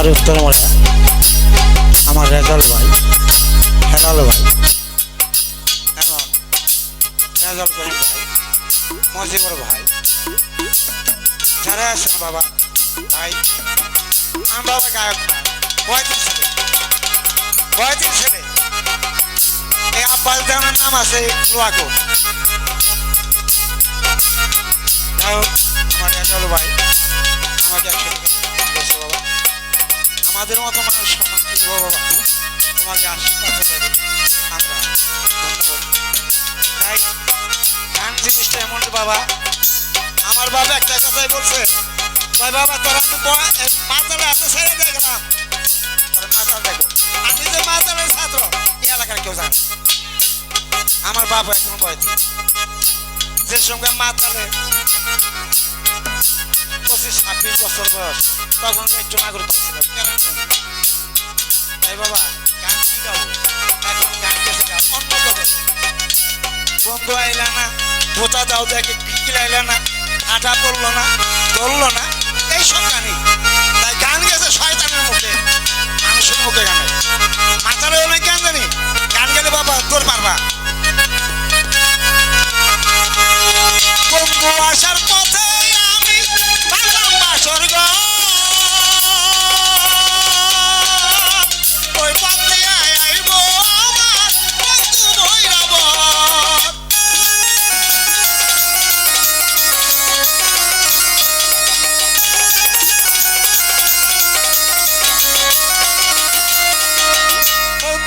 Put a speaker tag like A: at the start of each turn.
A: আমার উত্তর মরিয়া আমার রেজাল ভাই, হেরাল ভাই। এবং রেজাল করিম ভাই, মজিবর ভাই। যারা আছেন বাবা, ভাই, আমার বাবা গায়ক না বয়তির ছেলে। বয়তির ছেলে। এই আব্বাস দেওয়ার নাম আছে লোয়াকো। যাই হোক, আমার রেজাল ভাই, আমাকে একসাথে বাবা। আমাদের মতো মানুষ সম্মান দেবো বাবা তোমাকে আশীর্বাদ দেবে। আমরা ধন্যবাদ। তাই গান জিনিসটা এমন বাবা, আমার বাবা একটা কথাই বলছে কয় বাবা, তোরা মাতালে এত ছেড়ে দিয়ে গেলাম তোর মাতাল দেখো। আমি যে মাতালের ছাত্র, এই এলাকার কেউ জানে আমার বাবা একজন বয়স। যে সঙ্গে মাতালে পঁচিশ, ছাব্বিশ বছর বয়স। তখন একটু নাগর না। তাই বাবা, গান কি গাবো এখন গান অন্য জগতে বন্ধু আইলা না ভোটা দাও দেখে কিলাইলা না আটা পড়ল না, ধরলো না। এইসব গানই তাই গান গেছে শয়তানের মুখে, মানুষের মুখে গানে। মাথারে অনেক গান জানি